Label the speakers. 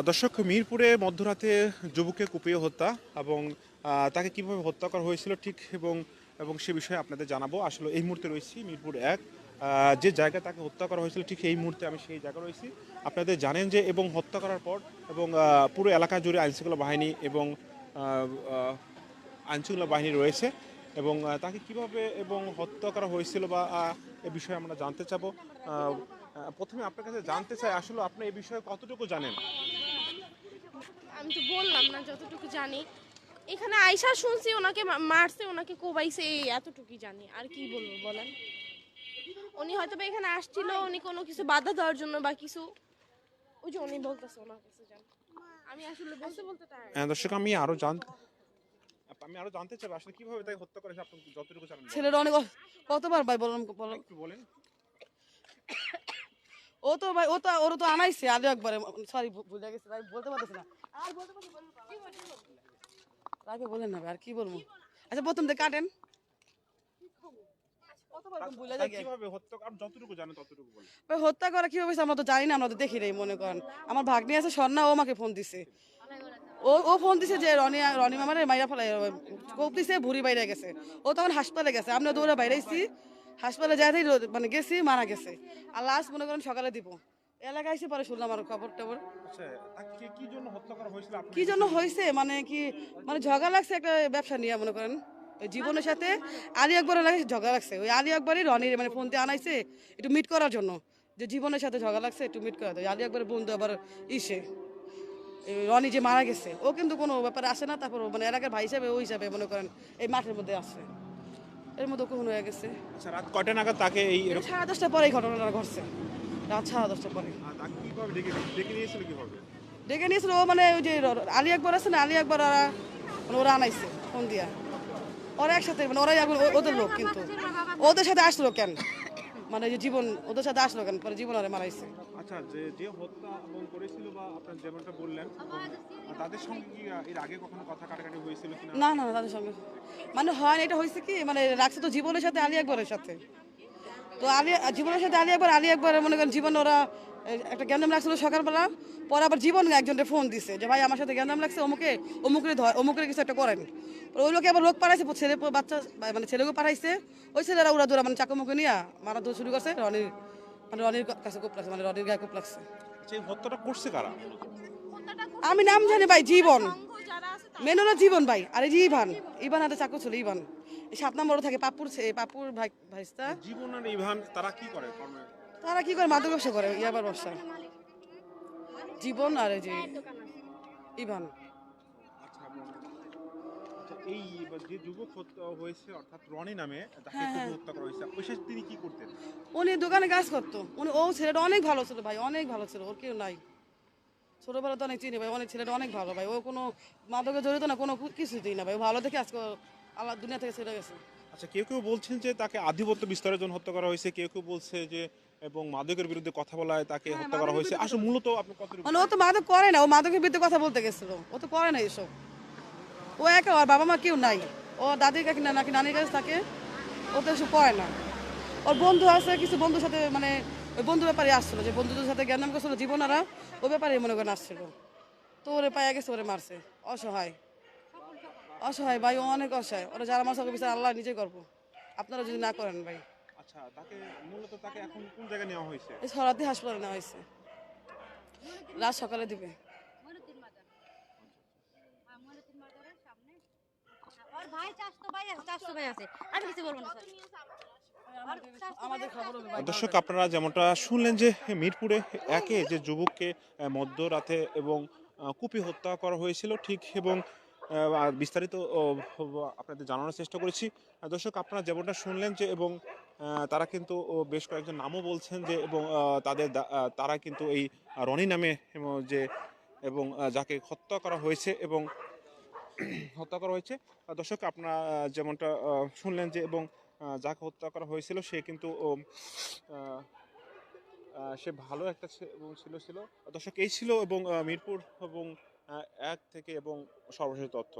Speaker 1: দর্শক, মিরপুরে মধ্যরাতে যুবককে কুপিয়ে হত্যা এবং তাকে কীভাবে হত্যা করা হয়েছিল ঠিক এবং এবং সে বিষয়ে আপনাদের জানাব। আসলে এই মুহূর্তে রয়েছি মিরপুর এক। যে জায়গায় তাকে হত্যা করা হয়েছিল ঠিক এই মুহূর্তে আমি সেই জায়গায় রয়েছি। আপনাদের জানেন যে এবং হত্যা করার পর এবং পুরো এলাকা জুড়ে আইনশৃঙ্খলা বাহিনী এবং আইনশৃঙ্খলা বাহিনী রয়েছে এবং তাকে কীভাবে এবং হত্যা করা হয়েছিল বা এ বিষয়ে আমরা জানতে চাবো। প্রথমে আপনার কাছে জানতে চাই, আসলে আপনি এই বিষয়ে কতটুকু জানেন?
Speaker 2: আমি তো বললাম না যতটুকু জানি। এখানে আয়সা শুনছি ওনাকে মারছে ওনাকে কোবাইছে এই এতটুকুই জানি। আর কি বলব বলেন? উনি হয়তো বা এখানে আসছিল উনি কোনো কিছু বাধা দেওয়ার জন্য বা কিছু। ওই যে উনি বলতেছে ওনার কাছে যান। আমি আসলে বলতে বলতে।
Speaker 1: হ্যাঁ, দর্শক আমি আরও জান আমি আরও জানতে চাই আসলে কীভাবে তাকে হত্যা করেছে আপনি যতটুকু জানেন। বলেন।
Speaker 3: ছেলেটা অনেক কতবার ভাই বললাম বললাম
Speaker 1: একটু বলেন।
Speaker 3: ও তো ভাই ও তো ওর তো আনাইছে আগে একবারে সরি ভুলে গেছে ভাই বলতে পারতেছি না। আর বলতে পারছি রাগে বলেন না ভাই আর কি বলব? আচ্ছা প্রথম থেকে কাটেন। কতবার এরকম ভুলে
Speaker 1: তাকে
Speaker 3: যায়
Speaker 1: কীভাবে হত্যা আপনি যতটুকু জানেন ততটুকু বলেন।
Speaker 3: ভাই হত্যা করা কি হয়েছে আমরা তো জানি না আমরা তো দেখি নাই মনে করেন। আমার ভাগ্নি আছে স্বর্ণা ও আমাকে ফোন দিছে। ও ও ফোন দিছে যে রনি রনি মামারে মাইরা ফেলাই কোপ দিছে ভুড়ি বাইরে গেছে। ও তখন হাসপাতালে গেছে আমরা দৌড়ে বাইরেছি। হাসপাতালে যাই মানে গেছি মারা গেছে। আর লাস্ট মনে করেন সকালে দিব। এলাকায় এসে পরে শুনলাম আর খবর টবর
Speaker 1: আচ্ছা কি জন্য
Speaker 3: হয়েছে? মানে কি মানে ঝগড়া লাগছে একটা ব্যবসা নিয়ে মনে করেন। ওই জীবনের সাথে আলী আকবরের লাগে ঝগড়া লাগছে। ওই আলী আকবরই রনির মানে ফোন দিয়ে আনাইছে একটু মিট করার জন্য। যে জীবনের সাথে ঝগড়া লাগছে একটু মিট করা দেয় আলী আকবরের বন্ধু আবার ইসে। রনি যে মারা গেছে ও কিন্তু কোনো ব্যাপারে আসে না। তারপর মানে এলাকার ভাই হিসাবে ওই হিসাবে মনে করেন এই মাঠের মধ্যে আসে এর মধ্যে খুন হয়ে গেছে।
Speaker 1: আচ্ছা রাত কয়টা নাগাদ তাকে এই
Speaker 3: সাড়ে দশটার পরে ঘটনাটা ঘটছে। রাত সাড়ে দশটার পরে।
Speaker 1: ডেকে নিয়েছিল কীভাবে?
Speaker 3: ডেকে নিয়েছিল ও মানে ওই যে আলি একবার আছে না আলী একবার ওরা মানে ওরা আনাইছে ফোন দিয়া। ওরা একসাথে মানে ওরাই ওদের লোক কিন্তু। ওদের সাথে আসলো কেন? মানে যে জীবন ওদের সাথে আসলো কেন? পরে জীবন আরে মারাইছে
Speaker 1: আচ্ছা যে যে হত্যা এবং করেছিল বা আপনার যেমনটা বললেন তাদের সঙ্গে কি এর আগে কখনো কথা কাটাকাটি হয়েছিল কিনা?
Speaker 3: না না না, তাদের সঙ্গে। মানে হয় না, এটা হয়েছে কি মানে রাখছে তো জীবনের সাথে আলী একবারের সাথে। তো আলী জীবনের সাথে আলী একবার আলী একবার মনে করেন জীবন ওরা একটা জ্ঞানদাম লাগছিল সকালবেলা পরে আবার জীবন একজনকে ফোন দিছে যে ভাই আমার সাথে জ্ঞানদাম লাগছে অমুকে অমুকে ধর অমুকে কিছু একটা করেন। ওই লোকে আবার লোক পাঠাইছে ছেলে বাচ্চা মানে ছেলেকে পাঠাইছে ওই ছেলেরা ওরা দৌড়া মানে চাকুমুখে নিয়ে মারা দৌড় শুরু করছে রনির মানে রনির কাছে কোপ লাগছে মানে রনির গায়ে কোপ লাগছে।
Speaker 1: আচ্ছা হত্যাটা করছে কারা?
Speaker 3: আমি নাম জানি ভাই জীবন।
Speaker 2: সঙ্গ যারা আছে তা-
Speaker 3: মেনু না জীবন ভাই আরে জি ইভান ইভান হাতে চাকু ছিল ইভান। এই সাত নম্বরে থাকে পাপুর পাপুর ভাই ভাইস্তা।
Speaker 1: জীবন আর ইভান তারা কি করে?
Speaker 3: তারা কি করে? মাদক ব্যবসা করে ইয়াবার ব্যবসা। জীবন আর এই যে ইভান।
Speaker 1: আচ্ছা আচ্ছা এই যে যুবক হয়েছে অর্থাৎ রনি নামে তাকে
Speaker 3: হ্যাঁ, হ্যাঁ।
Speaker 1: হত্যা করা হয়েছে। ওই তিনি কি করতেন?
Speaker 3: উনি দোকানে কাজ করতো। উনি ও ছেলেটা অনেক ভালো ছিল ভাই অনেক ভালো ছিল ওর কেউ নাই। ছোটবেলা তো অনেক চিনি ভাই অনেক ছেলেটা অনেক ভালো ভাই। ও কোনো মাদকে জড়িত না কোনো কিছুতেই না ভাই। ভালো দেখে আজকে ও আল্লাহ দুনিয়া থেকে ছেড়ে গেছে।
Speaker 1: আচ্ছা কেউ কেউ বলছেন যে তাকে আধিপত্য বিস্তারের জন্য হত্যা করা হয়েছে কেউ কেউ বলছে যে এবং মাদকের বিরুদ্ধে কথা বলায় তাকে
Speaker 3: হ্যাঁ,
Speaker 1: হত্যা করা হয়েছে। আসলে মূলত আপনি কত
Speaker 3: মানে ও তো মাদক করে না ও মাদকের বিরুদ্ধে কথা বলতে গেছিল। ও তো করে না এসব। ও একা ওর বাবা মা কেউ নাই। ও দাদির কাছে না নাকি নানির কাছে থাকে ও তো এসব করে না। ওর বন্ধু আছে কিছু বন্ধুর সাথে মানে ওই বন্ধু ব্যাপারে আসছিল যে বন্ধুদের সাথে জ্ঞান নাম করছিল জীবনারা ও ব্যাপারে মনে করেন আসছিল। তো ওরে পায়ে গেছে ওরে মারছে। অসহায়। অসহায় ভাই ও অনেক অসহায়। ওরা যারা মারছে ওকে বিচার আল্লাহ নিজে করব। আপনারা যদি না করেন ভাই।
Speaker 1: আচ্ছা তাকে মূলত তাকে এখন কোন জায়গায় নেওয়া হয়েছে?
Speaker 3: এই সরাতে হাসপাতালে নেওয়া হয়েছে। রাত সকালে দিবে।
Speaker 4: ওর ভাই চারশো ভাই আছে চারশো ভাই আছে। আমি কিছু বলব না স্যার।
Speaker 3: আমাদের খবর হবে ভাই
Speaker 1: দর্শক আপনারা যেমনটা শুনলেন যে মিরপুরে একে যে যুবককে মধ্যরাতে এবং কুপি হত্যা করা হয়েছিল ঠিক এবং বিস্তারিত আপনাদের জানানোর চেষ্টা করেছি। দর্শক, আপনারা যেমনটা শুনলেন যে, এবং তারা কিন্তু বেশ কয়েকজন নামও বলছেন যে, এবং তাদের তারা কিন্তু এই রনি নামে যে, এবং যাকে হত্যা করা হয়েছে, এবং হত্যা করা হয়েছে। দর্শক, আপনারা যেমনটা শুনলেন যে, এবং যাকে হত্যা করা হয়েছিল, সে কিন্তু সে ভালো একটা ছিল ছিল। দর্শক, এই ছিল, এবং মিরপুর, এবং এক থেকে এবং সর্বশেষ তথ্য।